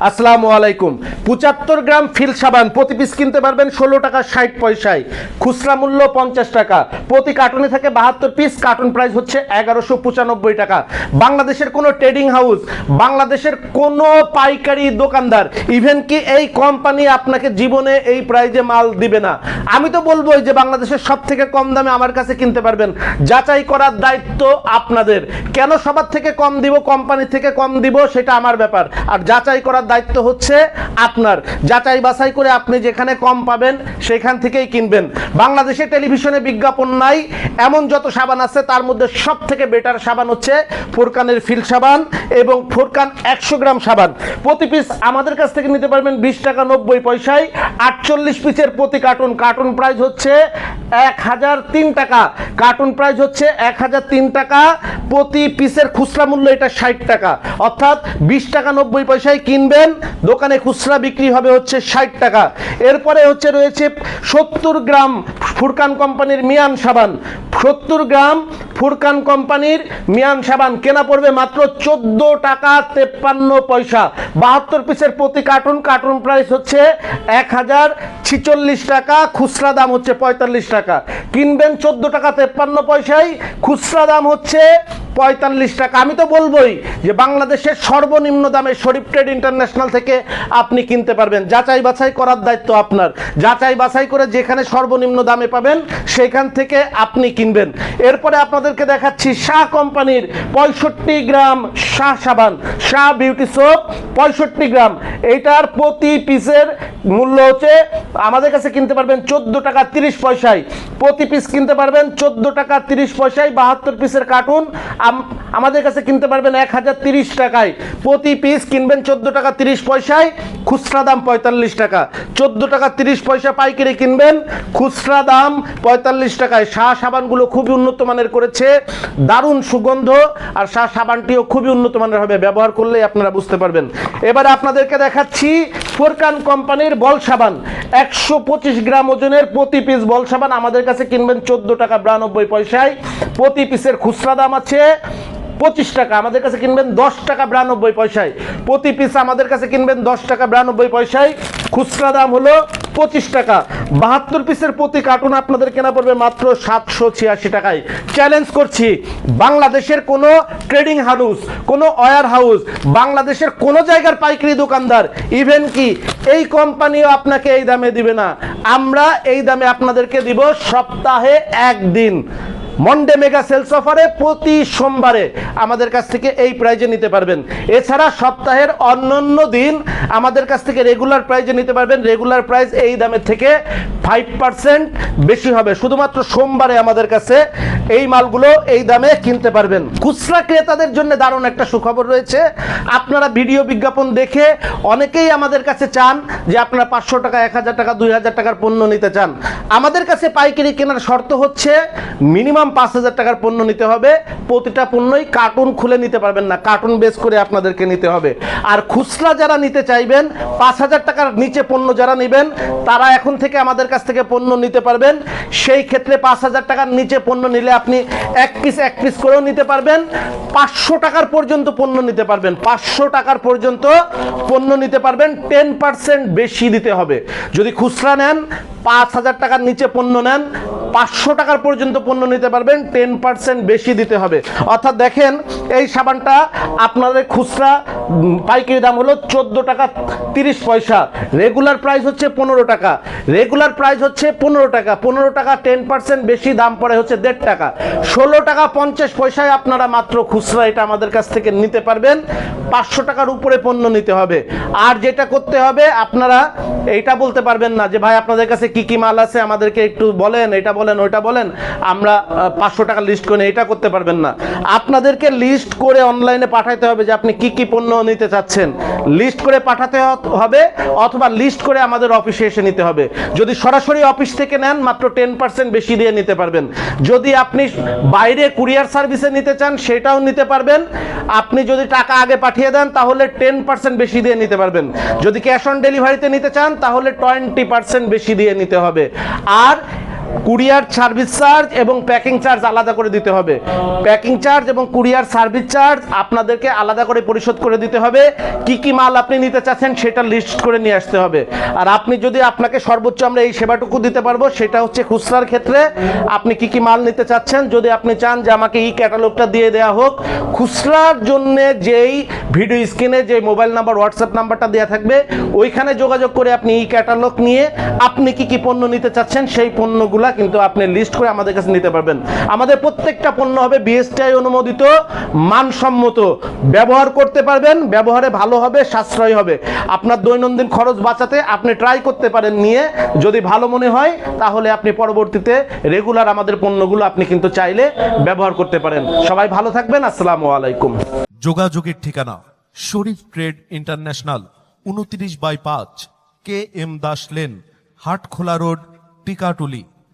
আসসালামু আলাইকুম। পঁচাত্তর গ্রাম ফিল সাবান, প্রতি পিস কিনতে পারবেন ষোলো টাকা, ষাট পয়সায়। খুচরা মূল্য পঞ্চাশ টাকা। প্রতি কার্টুনে থাকে বাহাত্তর পিস কার্টুন প্রাইস হচ্ছে এগারোশো পঁচানব্বই টাকা। বাংলাদেশের কোনো ট্রেডিং হাউস বাংলাদেশের কোনো পাইকারি দোকানদার ইভেন কি এই কোম্পানি আপনাকে জীবনে এই প্রাইজে মাল দিবে না। আমি তো বলবোই যে বাংলাদেশের সব থেকে কম দামে আমার কাছে কিনতে পারবেন। যাচাই করার দায়িত্ব আপনাদের। কেন সবার থেকে কম দিব কোম্পানি থেকে কম দিব, সেটা আমার ব্যাপার। আর যাচাই করার দায়িত্ব হচ্ছে আপনার যাচাই বাছাই করে আপনি যেখানে কম পাবেন, সেখান থেকেই কিনবেন। বাংলাদেশে টেলিভিশনে বিজ্ঞাপন নাই, এমন যত সাবান আছে, তার মধ্যে সব থেকে বেটার সাবান হচ্ছে ফোরকানের ফিল সাবান এবং ফোরকান একশো গ্রাম সাবান। প্রতি পিস আমাদের কাছ থেকে নিতে পারবেন বিশ টাকা নব্বই পয়সায়। আটচল্লিশ পিসের প্রতি কার্টুন কার্টুন প্রাইস হচ্ছে এক হাজার তিন টাকা। কার্টুন প্রাইস হচ্ছে এক হাজার তিন টাকা, প্রতি পিসের খুচরা মূল্য এটা ষাট টাকা। অর্থাৎ বিশ টাকা নব্বই পয়সায় কিনবেন, দোকানে খুচরা বিক্রি হবে হচ্ছে ষাট টাকা। এরপরে হচ্ছে রয়েছে সত্তর গ্রাম ফুরকান কোম্পানির মিয়ান সাবান। সত্তর গ্রাম ফুরকান কোম্পানির মিয়ান সাবান। কেনা পড়বে মাত্র চোদ্দ টাকা তেপ্পান্ন পয়সা। বাহাত্তর পিসের প্রতি কার্টুন কার্টুন প্রাইস হচ্ছে এক হাজার ছিচল্লিশ টাকা, খুচরা দাম হচ্ছে পঁয়তাল্লিশ টাকা। কিনবেন চোদ্দ টাকা তেপ্পান্ন পয়সায়। খুচরা দাম হচ্ছে পঁয়তাল্লিশ টাকা। আমি তো বলবোই যে বাংলাদেশের সর্বনিম্ন দামে শরীফ ট্রেড ইন্টারন্যাশনাল থেকে আপনি কিনতে পারবেন। যাচাই বাছাই করার দায়িত্ব আপনার। যাচাই বাছাই করে যেখানে সর্বনিম্ন দামে পাবেন, সেখান থেকে আপনি কিনবেন। এরপরে আপনাদেরকে দেখাচ্ছি শাহ কোম্পানির পঁয়ষট্টি গ্রাম শাহ সাবান, শাহ বিউটি সোপ, পঁয়ষট্টি গ্রাম। এইটার প্রতি পিসের মূল্য হচ্ছে, আমাদের কাছে কিনতে পারবেন চোদ্দ টাকা তিরিশ পয়সায়। প্রতি পিস কিনতে পারবেন চোদ্দ টাকা তিরিশ পয়সায়, বাহাত্তর পিসের কার্টুন আম- আমাদের কাছে কিনতে পারবেন এক হাজার তিরিশ টাকায়। প্রতি পিস কিনবেন চোদ্দ টাকা তিরিশ পয়সায়, খুচরা দাম পঁয়তাল্লিশ টাকা। চোদ্দ টাকা তিরিশ পয়সা পাইকারি কিনবেন, খুচরা দাম পঁয়তাল্লিশ টাকায়। শাহ সাবানগুলো খুবই উন্নত মানের করেছে, দারুণ সুগন্ধ, আর শাহ সাবানটিও খুবই উন্নত মানের হবে। ব্যবহার করলেই আপনারা বুঝতে পারবেন। এবারে আপনাদেরকে দেখাচ্ছি ফোরকান কোম্পানির বল সাবান। একশো পঁচিশ গ্রাম ওজনের প্রতি পিস বল সাবান আমাদের কাছে কিনবেন চোদ্দ টাকা বিরানব্বই পয়সায়। প্রতি পিসের খুচরা দাম আছে পঁচিশ টাকা, আমাদের কাছে কিনবেন দশ টাকা বিরানব্বই পয়সায়। প্রতি পিস আমাদের কাছে কিনবেন দশ টাকা বিরানব্বই পয়সায়। খুচরা দাম হলো পঁচিশ টাকা। বাহাত্তর পিসের প্রতি কার্টুন আপনাদের কেনা পড়বে মাত্র সাতশো ছিয়াশি টাকায়। চ্যালেঞ্জ করছি, বাংলাদেশের কোনো ট্রেডিং হাউস, কোনো ওয়ার হাউস, বাংলাদেশের কোনো জায়গার পাইকারি দোকানদার, ইভেন কি, এই কোম্পানিও আপনাকে এই দামে দিবে না। আমরা এই দামে আপনাদেরকে দিব সপ্তাহে একদিন। মন্ডে মেগা সেলস অফারে প্রতি সোমবারে আমাদের কাছ থেকে এই প্রাইজে নিতে পারবেন। এছাড়া সপ্তাহের অন্যান্য দিন আমাদের কাছ থেকে রেগুলার প্রাইজে নিতে পারবেন। রেগুলার প্রাইস এই দামের থেকে ফাইভ পার্সেন্ট বেশি হবে। শুধুমাত্র সোমবারে আমাদের কাছে এই মালগুলো এই দামে কিনতে পারবেন। খুচরা ক্রেতাদের জন্য দারুণ একটা সুখবর রয়েছে। আপনারা ভিডিও বিজ্ঞাপন দেখে অনেকেই আমাদের কাছে চান যে আপনারা পাঁচশো টাকা, এক হাজার টাকা, দুই হাজার টাকার পণ্য নিতে চান। আমাদের কাছে পাইকারি কেনার শর্ত হচ্ছে মিনিমাম পাঁচ হাজার টাকার পণ্য নিতে হবে। প্রতিটা পণ্যই কার্টুন খুলে নিতে পারবেন না। কার্টুন বেস করে আপনাদেরকে নিতে হবে। আর খুচরা যারা নিতে চাইবেন, পাঁচ হাজার টাকার নিচে পণ্য যারা নেবেন, তারা এখন থেকে আমাদের কাছ থেকে পণ্য নিতে পারবেন। সেই ক্ষেত্রে পাঁচ হাজার টাকার নিচে পণ্য নিলে আপনি এক পিস এক পিস করেও নিতে পারবেন। পাঁচশো টাকার পর্যন্ত পণ্য নিতে পারবেন। পাঁচশো টাকার পর্যন্ত পণ্য নিতে পারবেন। টেন পার্সেন্ট বেশি দিতে হবে। যদি খুচরা নেন, পাঁচ হাজার টাকার নিচে পণ্য নেন পাঁচশো টাকার পর্যন্ত পণ্য নিতে পারবেন টেন পার্সেন্ট বেশি দিতে হবে। অর্থাৎ দেখেন, এই সাবানটা আপনাদের খুচরা পাইকারি দাম হলো চোদ্দ টাকা তিরিশ পয়সা। রেগুলার প্রাইস হচ্ছে পনেরো টাকা। রেগুলার প্রাইস হচ্ছে পনেরো টাকা। পনেরো টাকা টেন পার্সেন্ট বেশি দাম পড়ে হচ্ছে দেড় টাকা। ষোলো টাকা পঞ্চাশ পয়সায় আপনারা মাত্র খুচরা এটা আমাদের কাছ থেকে নিতে পারবেন। পাঁচশো টাকার উপরে পণ্য নিতে হবে। আর যেটা করতে হবে, আপনারা এইটা বলতে পারবেন না যে, ভাই, আপনাদের কাছে কি কি মাল আছে? আমাদেরকে একটু বলেন। এটা বলেন, ওইটা বলেন, আমরা পাঁচশো টাকা লিস্ট করে এটা করতে পারবেন না। আপনাদেরকে লিস্ট করে অনলাইনে পাঠাতে হবে যে আপনি কি কি পণ্য নিতে চাচ্ছেন। লিস্ট করে পাঠাতে হবে, অথবা লিস্ট করে আমাদের অফিসে এসে নিতে হবে। যদি সরাসরি অফিস থেকে নেন, মাত্র টেন পার্সেন্ট বেশি দিয়ে নিতে পারবেন। যদি আপনি বাইরে কুরিয়ার সার্ভিসে নিতে চান, সেটাও নিতে পারবেন। আপনি যদি টাকা আগে পাঠিয়ে দেন, তাহলে টেন পার্সেন্ট বেশি দিয়ে নিতে পারবেন। যদি ক্যাশ অন ডেলিভারিতে নিতে চান, তাহলে টোয়েন্টি পার্সেন্ট বেশি দিয়ে নিতে হবে। আর কুরিয়ার সার্ভিস চার্জ এবং প্যাকিং চার্জ আলাদা করে দিতে হবে। প্যাকিং চার্জ এবং কুরিয়ার সার্ভিস চার্জ আপনাদেরকে আলাদা করে পরিশোধ করে দিতে হবে। কি কি মাল আপনি নিতে চাচ্ছেন সেটা লিস্ট করে নিয়ে আসতে হবে। আর আপনি যদি আপনাকে সর্বোচ্চ আমরা এই সেবাটুকু দিতে পারব, সেটা হচ্ছে খুচরার ক্ষেত্রে আপনি কি কি মাল নিতে চাচ্ছেন, যদি আপনি চান যে আমাকে এই ক্যাটালগটা দিয়ে দেওয়া হোক। খুচরার জন্য যেই ভিডিও স্ক্রিনে যে মোবাইল নাম্বার, হোয়াটসঅ্যাপ নাম্বারটা দেওয়া থাকবে, ওইখানে যোগাযোগ করে আপনি এই ক্যাটালগ নিয়ে আপনি কি কি পণ্য নিতে চাচ্ছেন, সেই পণ্যগুলা কিন্তু আপনি লিস্ট করে আমাদের কাছে নিতে পারবেন। আমাদের প্রত্যেকটা পণ্য হবে বিএসটিআই অনুমোদিত, মানসম্মত। ব্যবহার করতে পারবেন, ব্যবহারে ভালো হবে, সাশ্রয় হবে। আপনার দৈনন্দিন খরচ বাঁচাতে আপনি ট্রাই করতে পারেন নিয়ে। যদি ভালো মনে হয়, তাহলে আপনি পরবর্তীতে রেগুলার আমাদের পণ্যগুলো আপনি কিন্তু চাইলে ব্যবহার করতে পারেন। সবাই ভালো থাকবেন, আসসালামু আলাইকুম। যোগাযোগের ঠিকানা, শরীফ ট্রেড ইন্টারন্যাশনাল, উনত্রিশ বাই পাঁচ, K M Das lane, Hatkhola road, Tikatuli.